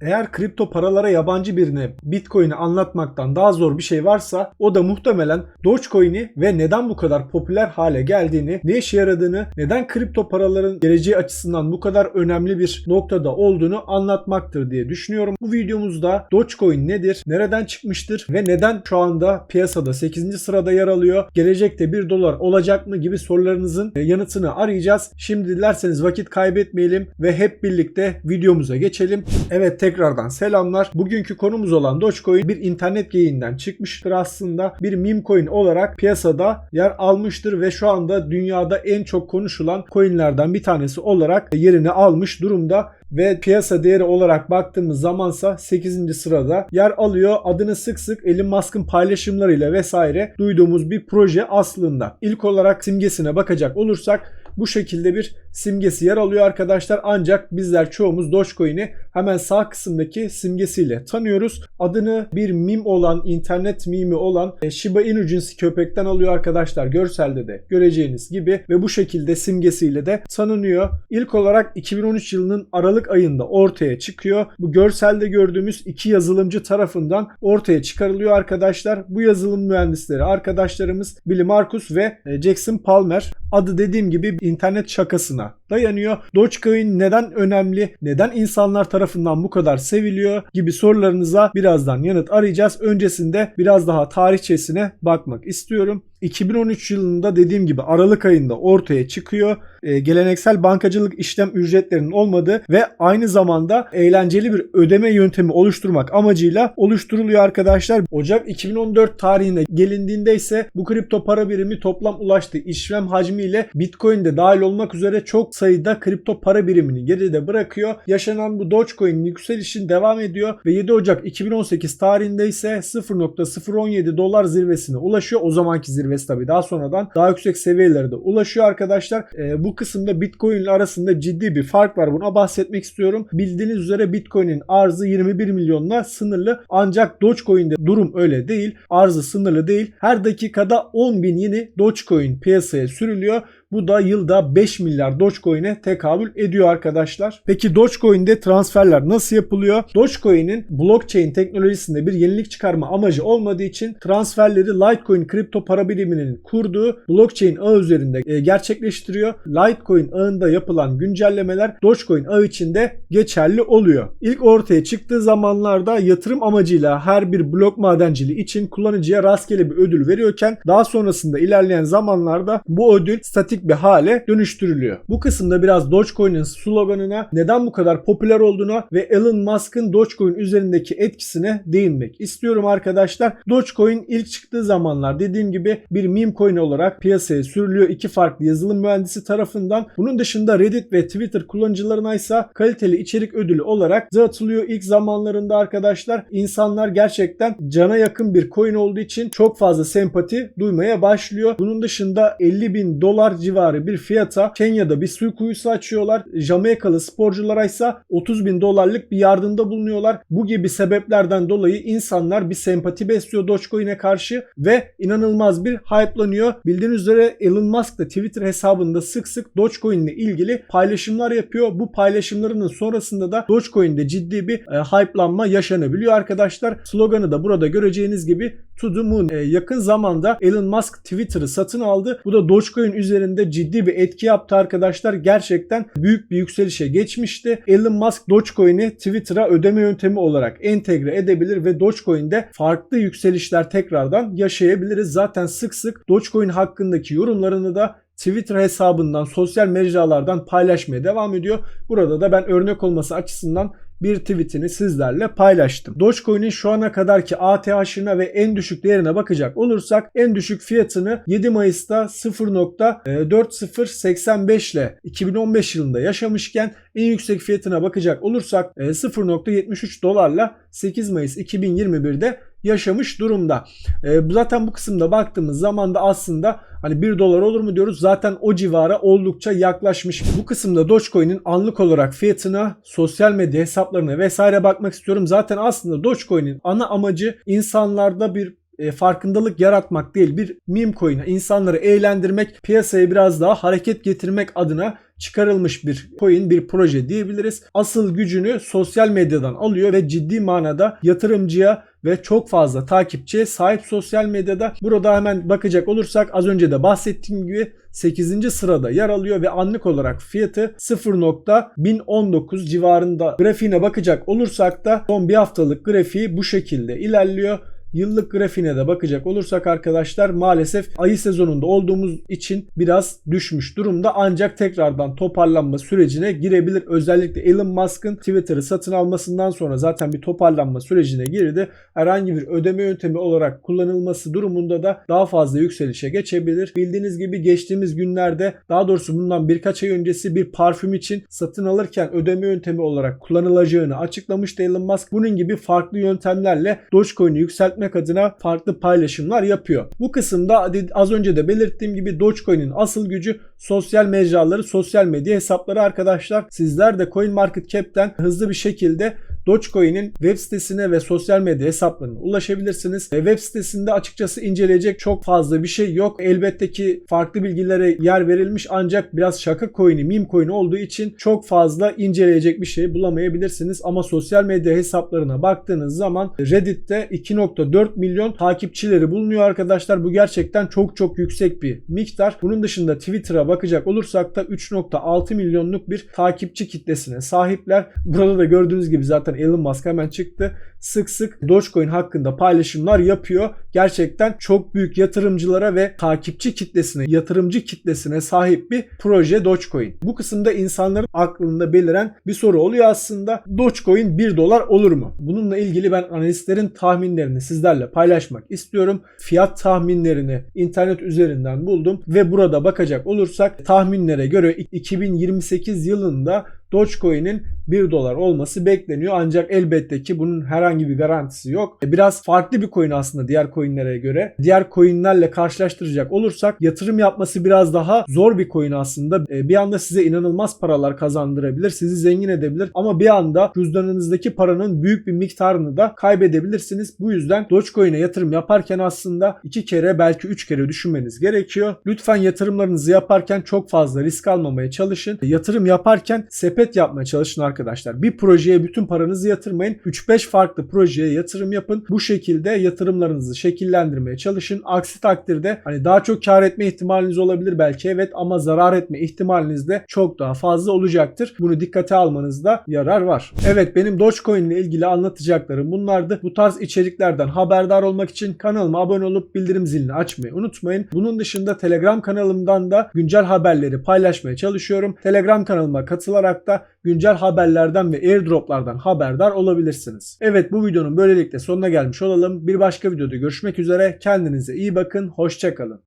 Eğer kripto paralara yabancı birine Bitcoin'i anlatmaktan daha zor bir şey varsa o da muhtemelen Dogecoin'i ve neden bu kadar popüler hale geldiğini, ne işe yaradığını, neden kripto paraların geleceği açısından bu kadar önemli bir noktada olduğunu anlatmaktır diye düşünüyorum. Bu videomuzda Dogecoin nedir, nereden çıkmıştır ve neden şu anda piyasada 8. sırada yer alıyor, gelecekte 1 dolar olacak mı gibi sorularınızın yanıtını arayacağız. Şimdi dilerseniz vakit kaybetmeyelim ve hep birlikte videomuza geçelim. Evet tekrardan selamlar. Bugünkü konumuz olan Dogecoin bir internet geyiğinden çıkmıştır aslında. Bir meme coin olarak piyasada yer almıştır ve şu anda dünyada en çok konuşulan coinlerden bir tanesi olarak yerini almış durumda ve piyasa değeri olarak baktığımız zamansa 8. sırada yer alıyor. Adını sık sık Elon Musk'ın paylaşımlarıyla vesaire duyduğumuz bir proje aslında. İlk olarak simgesine bakacak olursak bu şekilde bir simgesi yer alıyor arkadaşlar. Ancak bizler çoğumuz Dogecoin'i hemen sağ kısımdaki simgesiyle tanıyoruz. Adını bir meme olan, internet mimi olan e, Shiba Inu cinsi köpekten alıyor arkadaşlar. Görselde de göreceğiniz gibi ve bu şekilde simgesiyle de tanınıyor. İlk olarak 2013 yılının Aralık ayında ortaya çıkıyor. Bu görselde gördüğümüz iki yazılımcı tarafından ortaya çıkarılıyor arkadaşlar. Bu yazılım mühendisleri arkadaşlarımız Billy Marcus ve e, Jackson Palmer. Adı dediğim gibi internet şakasına zna. Dayanıyor. Dogecoin neden önemli? Neden insanlar tarafından bu kadar seviliyor? gibi sorularınıza birazdan yanıt arayacağız. Öncesinde biraz daha tarihçesine bakmak istiyorum. 2013 yılında dediğim gibi Aralık ayında ortaya çıkıyor. E, geleneksel bankacılık işlem ücretlerinin olmadığı ve aynı zamanda eğlenceli bir ödeme yöntemi oluşturmak amacıyla oluşturuluyor arkadaşlar. Ocak 2014 tarihine gelindiğinde ise bu kripto para birimi toplam ulaştığı işlem hacmiyle Bitcoin de dahil olmak üzere çok sayıda kripto para birimini geride bırakıyor. Yaşanan bu Dogecoin yükselişin devam ediyor ve 7 Ocak 2018 tarihinde ise 0.017 dolar zirvesine ulaşıyor. O zamanki zirvesi tabii daha sonradan daha yüksek seviyelere de ulaşıyor arkadaşlar. E, bu kısımda Bitcoin ile arasında ciddi bir fark var. Buna bahsetmek istiyorum. Bildiğiniz üzere Bitcoin'in arzı 21 milyonla sınırlı. Ancak Dogecoin'de durum öyle değil. Arzı sınırlı değil. Her dakikada 10 bin yeni Dogecoin piyasaya sürülüyor. Bu da yılda 5 milyar Dogecoin'e tekabül ediyor arkadaşlar. Peki Dogecoin'de transferler nasıl yapılıyor? Dogecoin'in blockchain teknolojisinde bir yenilik çıkarma amacı olmadığı için transferleri Litecoin kripto para biriminin kurduğu blockchain ağ üzerinde e, gerçekleştiriyor. Litecoin ağında yapılan güncellemeler Dogecoin ağı içinde geçerli oluyor. İlk ortaya çıktığı zamanlarda yatırım amacıyla her bir blok madenciliği için kullanıcıya rastgele bir ödül veriyorken daha sonrasında ilerleyen zamanlarda bu ödül statik bir hale dönüştürülüyor. Bu kısımda biraz Dogecoin'in sloganına neden bu kadar popüler olduğuna ve Elon Musk'ın Dogecoin üzerindeki etkisine değinmek istiyorum arkadaşlar. Dogecoin ilk çıktığı zamanlar dediğim gibi bir meme coin olarak piyasaya sürülüyor iki farklı yazılım mühendisi tarafından. Bunun dışında Reddit ve Twitter kullanıcılarına ise kaliteli içerik ödülü olarak dağıtılıyor ilk zamanlarında arkadaşlar. insanlar gerçekten cana yakın bir coin olduğu için çok fazla sempati duymaya başlıyor. Bunun dışında 50 bin dolar civarı bir fiyata Kenya'da bir su kuyusu açıyorlar. Jamaikalı sporculara ise 30 bin dolarlık bir yardımda bulunuyorlar. Bu gibi sebeplerden dolayı insanlar bir sempati besliyor Dogecoin'e karşı ve inanılmaz bir hype'lanıyor. Bildiğiniz üzere Elon Musk da Twitter hesabında sık sık Dogecoin ile ilgili paylaşımlar yapıyor. Bu paylaşımlarının sonrasında da Dogecoin'de ciddi bir e, hype'lanma yaşanabiliyor arkadaşlar. Sloganı da burada göreceğiniz gibi To the Moon. E, yakın zamanda Elon Musk Twitter'ı satın aldı. Bu da Dogecoin üzerinde ciddi bir etki yaptı arkadaşlar. Gerçekten büyük bir yükselişe geçmişti. Elon Musk Dogecoin'i Twitter'a ödeme yöntemi olarak entegre edebilir ve Dogecoin'de farklı yükselişler tekrardan yaşayabiliriz. Zaten sık sık Dogecoin hakkındaki yorumlarını da Twitter hesabından, sosyal mecralardan paylaşmaya devam ediyor. Burada da ben örnek olması açısından bir tweetini sizlerle paylaştım. Dogecoin'in şu ana kadarki ATH'ına ve en düşük değerine bakacak olursak en düşük fiyatını 7 Mayıs'ta 0.4085 ile 2015 yılında yaşamışken en yüksek fiyatına bakacak olursak 0.73 dolarla 8 Mayıs 2021'de yaşamış durumda. E, zaten bu kısımda baktığımız zaman da aslında hani 1 dolar olur mu diyoruz. Zaten o civara oldukça yaklaşmış. Bu kısımda Dogecoin'in anlık olarak fiyatına, sosyal medya hesaplarına vesaire bakmak istiyorum. Zaten aslında Dogecoin'in ana amacı insanlarda bir e, farkındalık yaratmak değil bir meme coin'e insanları eğlendirmek, piyasaya biraz daha hareket getirmek adına çıkarılmış bir coin, bir proje diyebiliriz. Asıl gücünü sosyal medyadan alıyor ve ciddi manada yatırımcıya ve çok fazla takipçiye sahip sosyal medyada. Burada hemen bakacak olursak az önce de bahsettiğim gibi 8. sırada yer alıyor ve anlık olarak fiyatı 0.1019 civarında. Grafiğine bakacak olursak da son bir haftalık grafiği bu şekilde ilerliyor. Yıllık grafiğine de bakacak olursak arkadaşlar maalesef ayı sezonunda olduğumuz için biraz düşmüş durumda ancak tekrardan toparlanma sürecine girebilir. Özellikle Elon Musk'ın Twitter'ı satın almasından sonra zaten bir toparlanma sürecine girdi. Herhangi bir ödeme yöntemi olarak kullanılması durumunda da daha fazla yükselişe geçebilir. Bildiğiniz gibi geçtiğimiz günlerde daha doğrusu bundan birkaç ay öncesi bir parfüm için satın alırken ödeme yöntemi olarak kullanılacağını açıklamıştı Elon Musk. Bunun gibi farklı yöntemlerle Dogecoin'i yükseltmek adına farklı paylaşımlar yapıyor. Bu kısımda az önce de belirttiğim gibi Dogecoin'in asıl gücü sosyal mecraları, sosyal medya hesapları arkadaşlar. Sizler de CoinMarketCap'ten hızlı bir şekilde Dogecoin'in web sitesine ve sosyal medya hesaplarına ulaşabilirsiniz. E, web sitesinde açıkçası inceleyecek çok fazla bir şey yok. Elbette ki farklı bilgilere yer verilmiş ancak biraz şaka coin'i, meme coin'i olduğu için çok fazla inceleyecek bir şey bulamayabilirsiniz. Ama sosyal medya hesaplarına baktığınız zaman Reddit'te 2.4 milyon takipçileri bulunuyor arkadaşlar. Bu gerçekten çok çok yüksek bir miktar. Bunun dışında Twitter'a bakacak olursak da 3.6 milyonluk bir takipçi kitlesine sahipler. Burada da gördüğünüz gibi zaten Elon Musk hemen çıktı. Sık sık Dogecoin hakkında paylaşımlar yapıyor. Gerçekten çok büyük yatırımcılara ve takipçi kitlesine, yatırımcı kitlesine sahip bir proje Dogecoin. Bu kısımda insanların aklında beliren bir soru oluyor aslında. Dogecoin 1 dolar olur mu? Bununla ilgili ben analistlerin tahminlerini sizlerle paylaşmak istiyorum. Fiyat tahminlerini internet üzerinden buldum ve burada bakacak olursak tahminlere göre 2028 yılında Dogecoin'in 1 dolar olması bekleniyor ancak elbette ki bunun herhangi bir garantisi yok. Biraz farklı bir coin aslında diğer coinlere göre. Diğer coinlerle karşılaştıracak olursak yatırım yapması biraz daha zor bir coin aslında. Bir anda size inanılmaz paralar kazandırabilir, sizi zengin edebilir ama bir anda cüzdanınızdaki paranın büyük bir miktarını da kaybedebilirsiniz. Bu yüzden Dogecoin'e yatırım yaparken aslında iki kere belki üç kere düşünmeniz gerekiyor. Lütfen yatırımlarınızı yaparken çok fazla risk almamaya çalışın. Yatırım yaparken sepet yapmaya çalışın arkadaşlar. Bir projeye bütün paranızı yatırmayın. 3-5 farklı projeye yatırım yapın. Bu şekilde yatırımlarınızı şekillendirmeye çalışın. Aksi takdirde hani daha çok kar etme ihtimaliniz olabilir belki evet ama zarar etme ihtimaliniz de çok daha fazla olacaktır. Bunu dikkate almanızda yarar var. Evet benim Dogecoin ile ilgili anlatacaklarım bunlardı. Bu tarz içeriklerden haberdar olmak için kanalıma abone olup bildirim zilini açmayı unutmayın. Bunun dışında Telegram kanalımdan da güncel haberleri paylaşmaya çalışıyorum. Telegram kanalıma katılarak da güncel haberlerden ve airdroplardan haberdar olabilirsiniz. Evet bu videonun böylelikle sonuna gelmiş olalım. Bir başka videoda görüşmek üzere. Kendinize iyi bakın. Hoşçakalın.